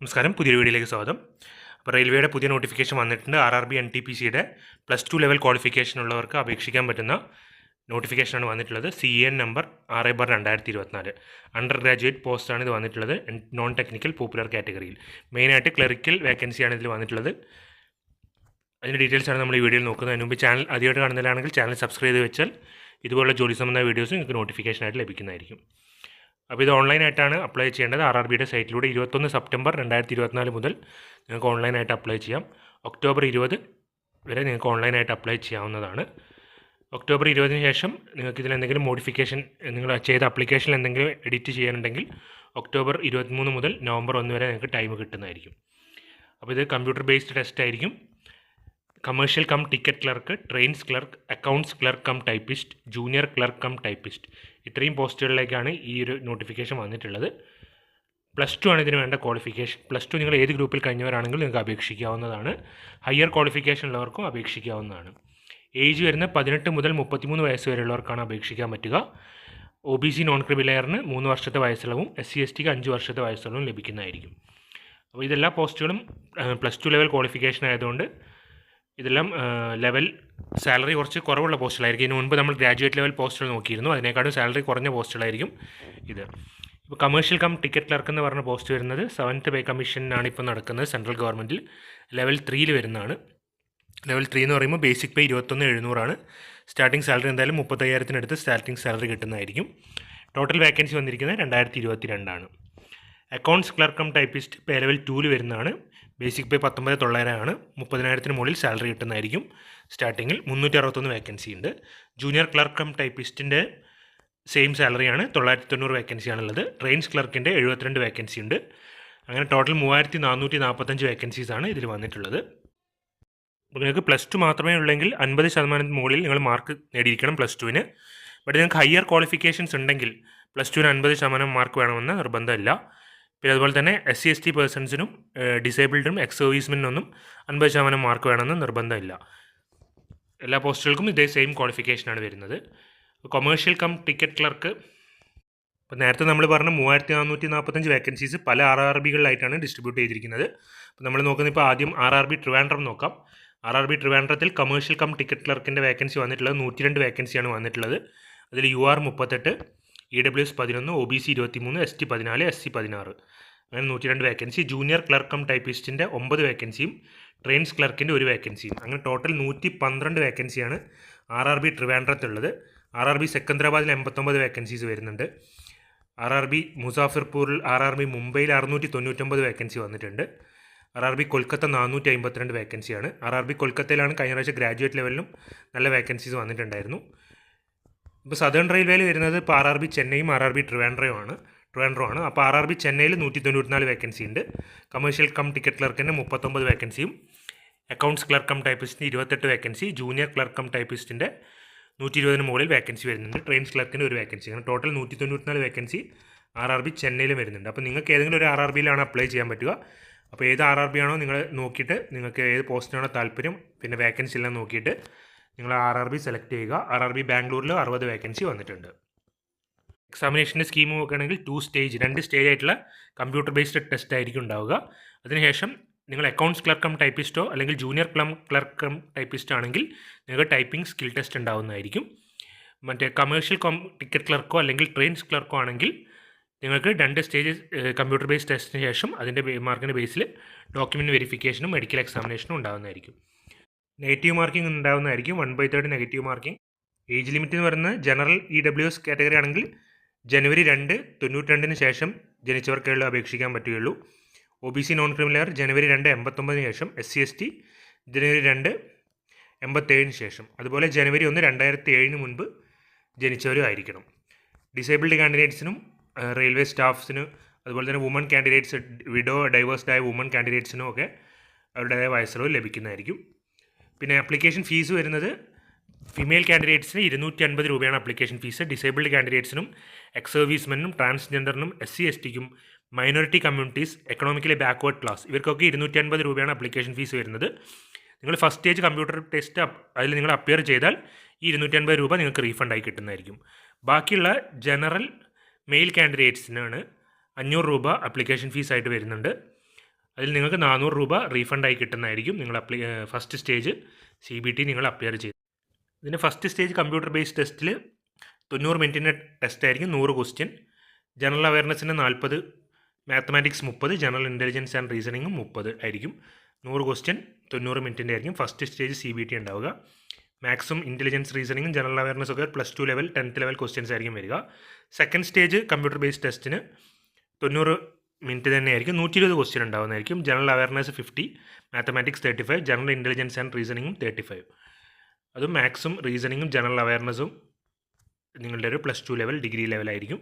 നമസ്കാരം പുതിയൊരു വീഡിയോയിലേക്ക് സ്വാഗതം. അപ്പോൾ റെയിൽവേയുടെ പുതിയ നോട്ടിഫിക്കേഷൻ വന്നിട്ടുണ്ട്. R R B N T P സിയുടെ പ്ലസ് ടു ലെവൽ ക്വാളിഫിക്കേഷൻ ഉള്ളവർക്ക് അപേക്ഷിക്കാൻ പറ്റുന്ന നോട്ടിഫിക്കേഷനാണ് വന്നിട്ടുള്ളത്. സി എൻ നമ്പർ ആറ് ബാർ രണ്ടായിരത്തി ഇരുപത്തിനാല് അണ്ടർ ഗ്രാജുവേറ്റ് പോസ്റ്റാണ് ഇത് വന്നിട്ടുള്ളത്. നോൺ ടെക്നിക്കൽ പോപ്പുലർ കാറ്റഗറിയിൽ. മെയിനായിട്ട് ക്ലറിക്കൽ വേക്കൻസിയാണ് ഇതിൽ വന്നിട്ടുള്ളത്. അതിന്റെ ഡീറ്റെയിൽസാണ് നമ്മൾ ഈ വീഡിയോയിൽ നോക്കുന്നത്. അതിന് മുമ്പ് ചാനൽ ആദ്യമായിട്ട് കാണുന്നതിലാണെങ്കിൽ ചാനൽ സബ്സ്ക്രൈബ് ചെയ്ത് വെച്ചാൽ ഇതുപോലുള്ള ജോലി സംബന്ധമായ വീഡിയോസ് നിങ്ങൾക്ക് നോട്ടിഫിക്കേഷനായിട്ട് ലഭിക്കുന്നതായിരിക്കും. അപ്പോൾ ഇത് ഓൺലൈനായിട്ടാണ് അപ്ലൈ ചെയ്യേണ്ടത്. ആർ ആർ ബിയുടെ സൈറ്റിലൂടെ ഇരുപത്തൊന്ന് സെപ്റ്റംബർ രണ്ടായിരത്തി ഇരുപത്തിനാല് മുതൽ നിങ്ങൾക്ക് ഓൺലൈനായിട്ട് അപ്ലൈ ചെയ്യാം. ഒക്ടോബർ ഇരുപത് വരെ നിങ്ങൾക്ക് ഓൺലൈനായിട്ട് അപ്ലൈ ചെയ്യാവുന്നതാണ്. ഒക്ടോബർ ഇരുപതിന് ശേഷം നിങ്ങൾക്ക് ഇതിൽ എന്തെങ്കിലും മോഡിഫിക്കേഷൻ നിങ്ങൾ ചെയ്ത അപ്ലിക്കേഷനിൽ എന്തെങ്കിലും എഡിറ്റ് ചെയ്യാനുണ്ടെങ്കിൽ ഒക്ടോബർ ഇരുപത്തിമൂന്ന് മുതൽ നവംബർ ഒന്ന് വരെ നിങ്ങൾക്ക് ടൈം കിട്ടുന്നതായിരിക്കും. അപ്പോൾ ഇത് കമ്പ്യൂട്ടർ ബേസ്ഡ് ടെസ്റ്റ് ആയിരിക്കും. Commercial cum ticket clerk trains clerk accounts clerk cum typist junior clerk cum typist ഇത്രയും പോസ്റ്റുകളിലേക്കാണ് ഈ ഒരു നോട്ടിഫിക്കേഷൻ വന്നിട്ടുള്ളത്. പ്ലസ് ടു ആണ് ഇതിന് വേണ്ട ക്വാളിഫിക്കേഷൻ പ്ലസ് ടു നിങ്ങൾ ഏത് ഗ്രൂപ്പിൽ കഴിഞ്ഞവരാണെങ്കിലും നിങ്ങൾക്ക് അപേക്ഷിക്കാവുന്നതാണ്. ഹയർ ക്വാളിഫിക്കേഷൻ ഉള്ളവർക്കും അപേക്ഷിക്കാവുന്നതാണ്. ഏജ് വരുന്ന പതിനെട്ട് മുതൽ മുപ്പത്തിമൂന്ന് വയസ്സ് വരെയുള്ളവർക്കാണ് അപേക്ഷിക്കാൻ പറ്റുക. ഒ ബി സി നോൺ ക്രിമിലെയറിന് മൂന്ന് വർഷത്തെ വയസ്സിളവും എസ് സി എസ് ടിക്ക് അഞ്ച് വർഷത്തെ വയസ്സിളവും ലഭിക്കുന്നതായിരിക്കും. അപ്പോൾ ഇതെല്ലാ പോസ്റ്റുകളും പ്ലസ് ടു ലെവൽ ക്വാളിഫിക്കേഷൻ ആയതുകൊണ്ട് ഇതെല്ലാം ലെവൽ സാലറി കുറച്ച് കുറവുള്ള പോസ്റ്റുകളായിരിക്കും ഇതിന് മുൻപ് നമ്മൾ ഗ്രാജുവേറ്റ് ലെവൽ പോസ്റ്റുകൾ നോക്കിയിരുന്നു. അതിനേക്കാളും സാലറി കുറഞ്ഞ പോസ്റ്റുകളായിരിക്കും ഇത്. ഇപ്പോൾ കമേഴ്ഷ്യൽ കം ടിക്കറ്റ് ക്ലർക്ക് എന്ന് പറഞ്ഞ പോസ്റ്റ് വരുന്നത് സെവൻത്ത് പേ കമ്മീഷനാണ് ഇപ്പോൾ നടക്കുന്നത് സെൻട്രൽ ഗവൺമെന്റിൽ ലെവൽ ത്രീയിൽ വരുന്നതാണ്. ലെവൽ ത്രീ എന്ന് പറയുമ്പോൾ ബേസിക് പേ ഇരുപത്തൊന്ന് എഴുന്നൂറാണ് സ്റ്റാർട്ടിംഗ് സാലറി എന്തായാലും മുപ്പത്തയ്യായിരത്തിനടുത്ത് സ്റ്റാർട്ടിംഗ് സാലറി കിട്ടുന്നതായിരിക്കും. ടോട്ടൽ വേക്കൻസി വന്നിരിക്കുന്നത് രണ്ടായിരത്തി ഇരുപത്തി രണ്ടാണ് accounts clerk typist pay level ടൂവിൽ വരുന്നതാണ്. ബേസിക് പേ പത്തൊമ്പത് തൊള്ളായിരമാണ് മുപ്പതിനായിരത്തിന് മുകളിൽ സാലറി കിട്ടുന്നതായിരിക്കും. സ്റ്റാർട്ടിങ്ങിൽ മുന്നൂറ്റി അറുപത്തൊന്ന് വേക്കൻസി ഉണ്ട്. ജൂനിയർ ക്ലർക്ക് ടൈപ്പിസ്റ്റിന്റെ സെയിം സാലറിയാണ് തൊള്ളായിരത്തി തൊണ്ണൂറ് വേക്കൻസിയാണുള്ളത് റേഞ്ച് ക്ലർക്കിന്റെ എഴുപത്തിരണ്ട് വേക്കൻസി ഉണ്ട്. അങ്ങനെ ടോട്ടൽ മൂവായിരത്തി നാനൂറ്റി നാൽപ്പത്തഞ്ച് വേക്കൻസീസാണ് ഇതിൽ വന്നിട്ടുള്ളത് നിങ്ങൾക്ക് പ്ലസ് ടു മാത്രമേ ഉള്ളെങ്കിൽ അൻപത് ശതമാനത്തിന് മുകളിൽ നിങ്ങൾ മാർക്ക് നേടിയിരിക്കണം പ്ലസ് ടുവിന് ബട്ട് നിങ്ങൾക്ക് ഹയർ ക്വാളിഫിക്കേഷൻസ് ഉണ്ടെങ്കിൽ പ്ലസ് ടുവിന് അൻപത് ശതമാനം മാർക്ക് വേണമെന്ന് നിർബന്ധമില്ല. പിന്നെ അതുപോലെ തന്നെ എസ് സി എസ് ടി പേഴ്സൺസിനും ഡിസേബിൾഡിനും എക്സ് സർവീസ്മെനൊന്നും അൻപത് ശതമാനം മാർക്ക് വേണമെന്ന് നിർബന്ധമില്ല. എല്ലാ പോസ്റ്റുകൾക്കും ഇതേ സെയിം ക്വാളിഫിക്കേഷനാണ് വരുന്നത്. കൊമേഴ്ഷ്യൽ കം ടിക്കറ്റ് ക്ലർക്ക് ഇപ്പോൾ നേരത്തെ നമ്മൾ പറഞ്ഞ മൂവായിരത്തി നാനൂറ്റി നാൽപ്പത്തഞ്ച് വേക്കൻസീസ് പല ആർ ആർ ബികളിലായിട്ടാണ് ഡിസ്ട്രിബ്യൂട്ട് ചെയ്തിരിക്കുന്നത്. അപ്പോൾ നമ്മൾ നോക്കുന്ന ഇപ്പോൾ ആദ്യം ആർ ആർ ബി ട്രിവാൻഡ്രം നോക്കാം. ആർ ആർ ബി ട്രിവാൻഡ്രത്തിൽ കമേഴ്ഷ്യൽ കം ടിക്കറ്റ് ക്ലർക്കിന്റെ വേക്കൻസി വന്നിട്ടുള്ളത് നൂറ്റി രണ്ട് വേക്കൻസിയാണ് വന്നിട്ടുള്ളത്. അതിൽ യു ആർ മുപ്പത്തെട്ട് ഇ ഡബ്ല്യു എസ് പതിനൊന്ന് ഒ ബി സി ഇരുപത്തി മൂന്ന് എസ് ടി പതിനാല് എസ് സി പതിനാറ്. അങ്ങനെ നൂറ്റി രണ്ട് വേക്കൻസി ജൂനിയർ ക്ലർക്ക് ടൈപ്പിസ്റ്റിന്റെ ഒമ്പത് വേക്കൻസിയും ട്രെയിൻസ് ക്ലർക്കിന്റെ ഒരു വേക്കൻസിയും അങ്ങനെ ടോട്ടൽ നൂറ്റി പന്ത്രണ്ട് വേക്കൻസിയാണ് ആർ ആർ ബി ട്രിവാൻഡ്രത്തുള്ളത്. ആർ ആർ ബി സെക്കന്ദരാബാദിൽ എൺപത്തൊമ്പത് വേക്കൻസീസ് വരുന്നുണ്ട്. ആർ ആർ ബി മുസാഫിർപൂരിൽ ആർ ആർ ബി മുംബൈയിൽ അറുന്നൂറ്റി തൊണ്ണൂറ്റൊമ്പത് വേക്കൻസി വന്നിട്ടുണ്ട്. ആർ ആർ ബി കൊൽക്കത്ത നാനൂറ്റി അമ്പത്തിരണ്ട് വേക്കൻസിയാണ് ആർ ആർ ബി കൊൽക്കത്തയിലാണ് കഴിഞ്ഞ പ്രാവശ്യം ഗ്രാജുവേറ്റ് ലെവലിലും നല്ല വേക്കൻസീസ് വന്നിട്ടുണ്ടായിരുന്നു. ഇപ്പോൾ സദേൺ റെയിൽവേയിൽ വരുന്നത് ഇപ്പോൾ ആർ ആർ ബി ചെന്നൈയും ആർ ആർ ബി ട്രിവാൻഡ്രയുമാണ് ട്രിവാൻഡ്രമാണ് അപ്പോൾ ആർ ആർ ബി ചെന്നൈയിൽ നൂറ്റി തൊണ്ണൂറ്റിനാല് വേക്കൻസി ഉണ്ട് കമേഴ്ഷ്യൽ കം ടിക്കറ്റ് ക്ലർക്കിന് മുപ്പത്തൊമ്പത് വേക്കൻസിയും അക്കൗണ്ട്സ് ക്ലർക്ക് കം ടൈപ്പിസ്റ്റിന് ഇരുപത്തെട്ട് വേക്കൻസി ജൂനിയർ ക്ലർക്ക് കം ടൈപ്പിസ്റ്റിന്റെ നൂറ്റി ഇരുപതിന് മുകളിൽ വേക്കൻസി വരുന്നുണ്ട്. ട്രെയിൻസ് ക്ലർക്കിന് ഒരു വേക്കൻസി അങ്ങനെ ടോട്ടൽ നൂറ്റി തൊണ്ണൂറ്റിനാല് വേക്കൻസി ആർ ആർ ബി ചെന്നൈയിൽ വരുന്നുണ്ട്. അപ്പോൾ നിങ്ങൾക്ക് ഏതെങ്കിലും ഒരു ആർ ആർ ബിയിലാണ് അപ്ലൈ ചെയ്യാൻ പറ്റുക. അപ്പോൾ ഏത് ആർ ആർ ബി ആണോ നിങ്ങൾ നോക്കിയിട്ട് നിങ്ങൾക്ക് ഏത് പോസ്റ്റിനാണോ താല്പര്യം പിന്നെ വേക്കൻസി എല്ലാം നോക്കിയിട്ട് നിങ്ങൾ ആർ ആർ ബി സെലക്ട് ചെയ്യുക. ആർ ആർ ബി ബാംഗ്ലൂരിൽ അറുപത് വേക്കൻസി വന്നിട്ടുണ്ട്. എക്സാമിനേഷന്റെ സ്കീം നോക്കുകയാണെങ്കിൽ ടു സ്റ്റേജ് രണ്ട് സ്റ്റേജ് ആയിട്ടുള്ള കമ്പ്യൂട്ടർ ബേസ്ഡ് ടെസ്റ്റ് ആയിരിക്കും ഉണ്ടാവുക. അതിനുശേഷം നിങ്ങൾ അക്കൗണ്ട്സ് ക്ലർക്കം ടൈപ്പിസ്റ്റോ അല്ലെങ്കിൽ ജൂനിയർ ക്ലം ക്ലർക്കം ടൈപ്പിസ്റ്റ് ആണെങ്കിൽ നിങ്ങൾക്ക് ടൈപ്പിംഗ് സ്കിൽ ടെസ്റ്റ് ഉണ്ടാവുന്നതായിരിക്കും. മറ്റേ കമേഴ്ഷ്യൽ കോം ടിക്കറ്റ് ക്ലർക്കോ അല്ലെങ്കിൽ ട്രെയിൻസ് ക്ലർക്കോ ആണെങ്കിൽ നിങ്ങൾക്ക് രണ്ട് സ്റ്റേജ് കമ്പ്യൂട്ടർ ബേസ്ഡ് ടെസ്റ്റിന് ശേഷം അതിന്റെ മാർക്കിന്റെ ബേസിൽ ഡോക്യുമെന്റ് വെരിഫിക്കേഷനും മെഡിക്കൽ എക്സാമിനേഷനും ഉണ്ടാകുന്നതായിരിക്കും negative marking ഉണ്ടാവുന്നതായിരിക്കും. One by third negative marking. Age limit എന്ന് പറയുന്നത് general E W S category ആണെങ്കിൽ ജനുവരി രണ്ട് തൊണ്ണൂറ്റിരണ്ടിന് ശേഷം ജനിച്ചവർക്കുള്ള അപേക്ഷിക്കാൻ പറ്റുകയുള്ളൂ. O B C non criminal ജനുവരി രണ്ട് എൺപത്തൊമ്പതിന് ശേഷം എസ് സി എസ് ടി ജനുവരി രണ്ട് എൺപത്തേഴിന് ശേഷം. അതുപോലെ ജനുവരി ഒന്ന് രണ്ടായിരത്തി ഏഴിന് മുൻപ് ജനിച്ചവരും ആയിരിക്കണം. ഡിസേബിൾഡ് കാൻഡിഡേറ്റ്സിനും റെയിൽവേ സ്റ്റാഫ്സിനും അതുപോലെ തന്നെ വുമൺ കാൻഡിഡേറ്റ്സ് വിഡോ ഡൈവേഴ്സ്ഡായ വുമൺ കാൻഡിഡേറ്റ്സിനും ഒക്കെ അവരുടേതായ വയസ്സിലോ ലഭിക്കുന്നതായിരിക്കും. പിന്നെ അപ്ലിക്കേഷൻ ഫീസ് വരുന്നത് ഫീമെയിൽ കാൻഡിഡേറ്റ്സിന് ഇരുന്നൂറ്റി അൻപത് രൂപയാണ് അപ്ലിക്കേഷൻ ഫീസ് ഡിസേബിൾഡ് കാൻഡിഡേറ്റ്സിനും എക്സ് സർവീസ്മെനും ട്രാൻസ്ജെൻഡറിനും S C S ടിക്കും minority communities economically backward class ഇവർക്കൊക്കെ ഇരുന്നൂറ്റി അൻപത് രൂപയാണ് അപ്ലിക്കേഷൻ ഫീസ് വരുന്നത്. നിങ്ങൾ ഫസ്റ്റ് സ്റ്റേജ് കമ്പ്യൂട്ടർ ടെസ്റ്റ് അതിൽ നിങ്ങൾ അപ്പിയർ ചെയ്താൽ ഈ ഇരുന്നൂറ്റി അൻപത് രൂപ നിങ്ങൾക്ക് റീഫണ്ടായി കിട്ടുന്നതായിരിക്കും. ബാക്കിയുള്ള ജനറൽ മെയിൽ കാൻഡിഡേറ്റ്സിനാണ് അഞ്ഞൂറ് രൂപ അപ്ലിക്കേഷൻ ഫീസായിട്ട് വരുന്നുണ്ട്. അതിൽ നിങ്ങൾക്ക് നാനൂറ് രൂപ റീഫണ്ടായി കിട്ടുന്നതായിരിക്കും നിങ്ങൾ apply first stage C B T നിങ്ങൾ അപ്പിയർ ചെയ്ത്. ഇതിന്റെ ഫസ്റ്റ് സ്റ്റേജ് കമ്പ്യൂട്ടർ ബേസ്ഡ് ടെസ്റ്റിൽ തൊണ്ണൂറ് മിനിറ്റിന്റെ ടെസ്റ്റ് ആയിരിക്കും നൂറ് ക്വസ്റ്റ്യൻ ജനറൽ അവയർനെസ്സിന് നാൽപ്പത് മാത്തമാറ്റിക്സ് മുപ്പത് ജനറൽ ഇന്റലിജൻസ് ആൻഡ് റീസണിങ്ങും മുപ്പത് ആയിരിക്കും. നൂറ് ക്വസ്റ്റ്യൻ തൊണ്ണൂറ് മിനിറ്റിന്റെ ആയിരിക്കും first stage C B T ഉണ്ടാവുക. മാക്സും ഇന്റലിജൻസ് റീസണിങ്ങും ജനറൽ അവയർനെസ് ഒക്കെ plus two level tenth level questions ആയിരിക്കും വരിക. സെക്കൻഡ് സ്റ്റേജ് കമ്പ്യൂട്ടർ ബേസ്ഡ് ടെസ്റ്റിന് തൊണ്ണൂറ് മിനിറ്റ് തന്നെയായിരിക്കും. നൂറ്റി ഇരുപത് question ഉണ്ടാവുന്നതായിരിക്കും general awareness fifty mathematics thirty five general intelligence and റീസണിങ്ങും thirty five അതും മാത്സും റീസണിങ്ങും ജനറൽ അവയർനെസ്സും നിങ്ങളുടെ ഒരു പ്ലസ് ടു ലെവൽ ഡിഗ്രി ലെവലായിരിക്കും